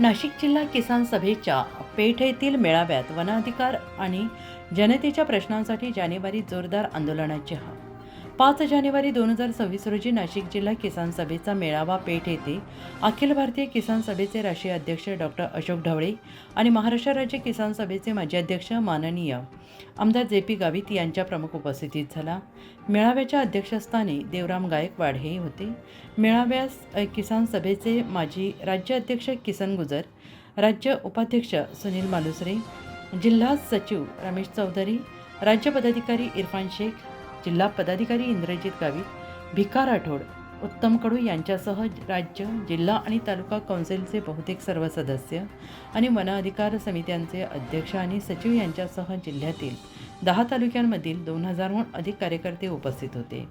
नाशिक जिल्हा किसान सभेच्या पेठ येथील मेळाव्यात वनाधिकार आणि जनतेच्या प्रश्नांसाठी जानेवारी जोरदार आंदोलनाची हा पाच जानेवारी दोन हजार सव्वीस रोजी नाशिक जिल्हा किसान सभेचा मेळावा पेठ येथे अखिल भारतीय किसान सभेचे राष्ट्रीय अध्यक्ष डॉक्टर अशोक ढवळे आणि महाराष्ट्र राज्य किसान सभेचे माजी अध्यक्ष माननीय आमदार जे पी गावित यांच्या प्रमुख उपस्थितीत झाला. मेळाव्याच्या अध्यक्षस्थानी देवराम गायकवाड हे होते. मेळाव्यास किसान सभेचे माजी राज्य अध्यक्ष किसन गुजर राज्य उपाध्यक्ष सुनील मालुसरे जिल्हा सचिव रमेश चौधरी राज्य पदाधिकारी इरफान शेख जिल्हा पदाधिकारी इंद्रजित गावित भिका राठोड उत्तम कडू यांच्यासह राज्य जिल्हा आणि तालुका कौन्सिलचे बहुतेक सर्व सदस्य आणि वन अधिकार समित्यांचे अध्यक्ष आणि सचिव यांच्यासह जिल्ह्यातील दहा तालुक्यांमधील दोन हजारहून अधिक कार्यकर्ते उपस्थित होते.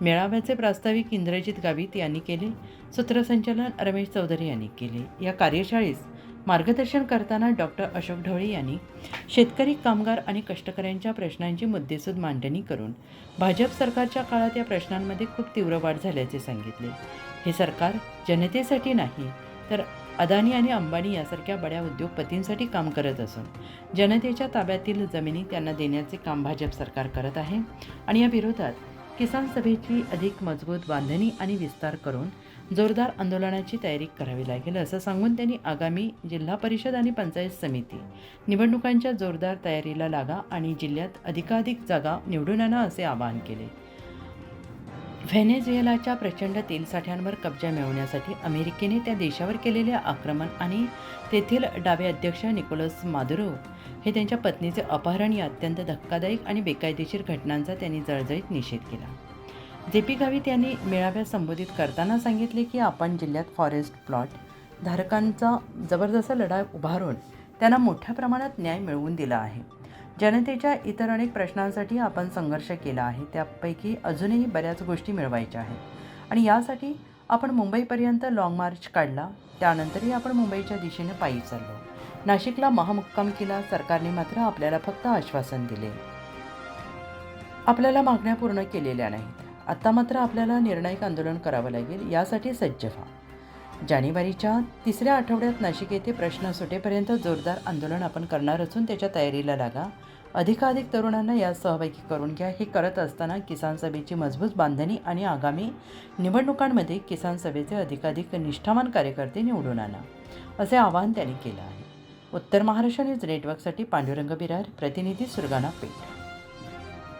मेळाव्याचे प्रास्ताविक इंद्रजित गावित यांनी केले. सूत्रसंचालन रमेश चौधरी यांनी केले. या कार्यशाळेस मार्गदर्शन करताना डॉक्टर अशोक ढवळे यांनी शेतकरी कामगार आणि कष्टकऱ्यांच्या प्रश्नांची मुद्देसूद मांडणी करून भाजप सरकारच्या काळात या प्रश्नांमध्ये खूप तीव्र वाढ झाल्याचे सांगितले. हे सरकार जनतेसाठी नाही तर अदानी आणि अंबानी यासारख्या बड्या उद्योगपतींसाठी काम करत असून जनतेच्या ताब्यातील जमिनी त्यांना देण्याचे काम भाजप सरकार करत आहे. आणि या विरोधात किसान सभेची अधिक मजबूत बांधणी आणि विस्तार करून जोरदार आंदोलनाची तयारी करावी लागेल असं सांगून त्यांनी आगामी जिल्हा परिषद आणि पंचायत समिती निवडणुकांच्या जोरदार तयारीला लागा आणि जिल्ह्यात अधिकाधिक जागा निवडून आणा असे आवाहन केले. व्हेनेझुएलाच्या प्रचंड तेलसाठ्यांवर कब्जा मिळवण्यासाठी अमेरिकेने त्या देशावर केलेले आक्रमण आणि तेथील डावे अध्यक्ष निकोलस मादुरो हे त्यांच्या पत्नीचे अपहरण या अत्यंत धक्कादायक आणि बेकायदेशीर घटनांचा त्यांनी जळजळीत निषेध केला. जे पी गावित यांनी मेळाव्यात संबोधित करताना सांगितले की आपण जिल्ह्यात फॉरेस्ट प्लॉट धारकांचा जबरदस्त लढा उभारून त्यांना मोठ्या प्रमाणात न्याय मिळवून दिला आहे. जनतेच्या इतर अनेक प्रश्नांसाठी आपण संघर्ष केला आहे. त्यापैकी अजूनही बऱ्याच गोष्टी मिळवायच्या आहेत. आणि यासाठी आपण मुंबईपर्यंत लाँग मार्च काढला. त्यानंतरही आपण मुंबईच्या दिशेने पायी चाललो. नाशिकला महामुक्काम केला. सरकारने मात्र आपल्याला फक्त आश्वासन दिले. आपल्याला मागण्या पूर्ण केलेल्या नाहीत. आत्ता मात्र आपल्याला निर्णायक आंदोलन करावं लागेल यासाठी सज्ज व्हा. जानेवारीच्या तिसऱ्या आठवड्यात नाशिक येथे प्रश्न सुटेपर्यंत जोरदार आंदोलन आपण करणार असून त्याच्या तयारीला लागा. अधिकाधिक तरुणांना यात सहभागी करून घ्या. हे करत असताना किसान सभेची मजबूत बांधणी आणि आगामी निवडणुकांमध्ये किसान सभेचे अधिकाधिक निष्ठावान कार्यकर्ते निवडून आणा असे आवाहन त्यांनी केलं आहे. उत्तर महाराष्ट्र न्यूज नेटवर्कसाठी पांडुरंग बिरार प्रतिनिधी सुरगाणा पेठ.